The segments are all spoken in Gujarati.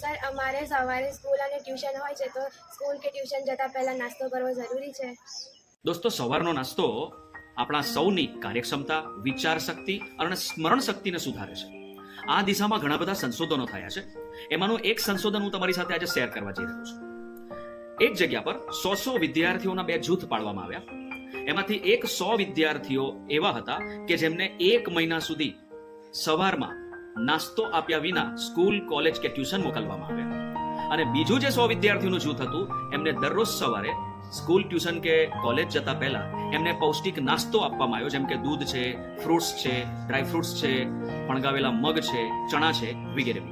સર, અમારે સવારે સ્કૂલ અને ટ્યુશન હોય છે, તો સ્કૂલ કે ટ્યુશન જતાં પહેલાં નાસ્તો કરવો જરૂરી છે? દોસ્તો, સવારનો નાસ્તો આપણા સૌની કાર્યક્ષમતા વિચાર શક્તિ અને સ્મરણ શક્તિને સુધારે છે. આ દિશામાં ઘણા બધા સંશોધનો થયા છે. એમાંનું એક સંશોધન હું તમારી સાથે આજે શેર કરવા જઈ રહ્યો છું. એક જગ્યા પર સો સો વિદ્યાર્થીઓના બે જૂથ પાડવામાં આવ્યા. એમાંથી એક સો વિદ્યાર્થીઓ એવા હતા કે જેમને એક મહિના સુધી સવારમાં નાસ્તો આપ્યા વિના સ્કૂલ, કોલેજ કે ટ્યુશન મોકલવામાં આવ્યા અને બીજું જે સો વિદ્યાર્થીઓનું જૂથ હતું, એમને દરરોજ સવારે સ્કૂલ, ટ્યુશન કે કોલેજ જતા પહેલા એમને પૌષ્ટિક નાસ્તો આપવામાં આવ્યો, જેમ કે દૂધ છે ફ્રૂટ્સ છે ડ્રાય ફ્રૂટ્સ છે ફણગાવેલા મગ છે, ચણા છે વગેરે.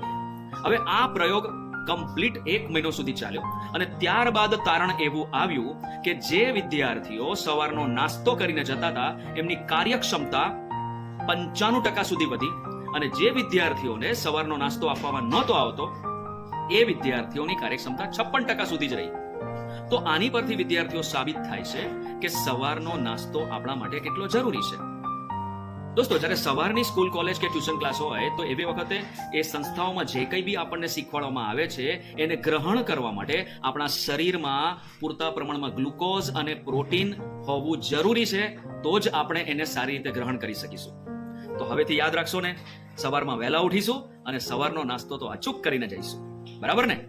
હવે આ પ્રયોગ કમ્પ્લીટ એક મહિનો સુધી ચાલ્યો અને ત્યારબાદ તારણ એવું આવ્યું કે જે વિદ્યાર્થીઓ સવારનો નાસ્તો કરીને જતા હતા, એમની કાર્યક્ષમતા પંચાણું ટકા સુધી વધી અને જે વિદ્યાર્થીઓને સવારનો નાસ્તો આપવામાં નહોતો આવતો, એ વિદ્યાર્થીઓની કાર્યક્ષમતા છપ્પન ટકા સુધી જ રહી. તો આની પરથી વિદ્યાર્થીઓ સાબિત થાય છે કે સવારનો નાસ્તો આપણા માટે કેટલો જરૂરી છે. દોસ્તો, જ્યારે સવારની સ્કૂલ, કોલેજ કે ટ્યુશન ક્લાસ હોય, તો એવી વખતે એ સંસ્થાઓમાં જે કંઈ બી આપણને શીખવાડવામાં આવે છે, એને ગ્રહણ કરવા માટે આપણા શરીરમાં પૂરતા પ્રમાણમાં ગ્લુકોઝ અને પ્રોટીન હોવું જરૂરી છે, તો જ આપણે એને સારી રીતે ગ્રહણ કરી શકીશું. તો હવેથી યાદ રાખશો ને, સવારમાં વહેલા ઉઠીશું અને સવારનો નાસ્તો તો અચૂક કરીને જઈશું. બરાબર ને?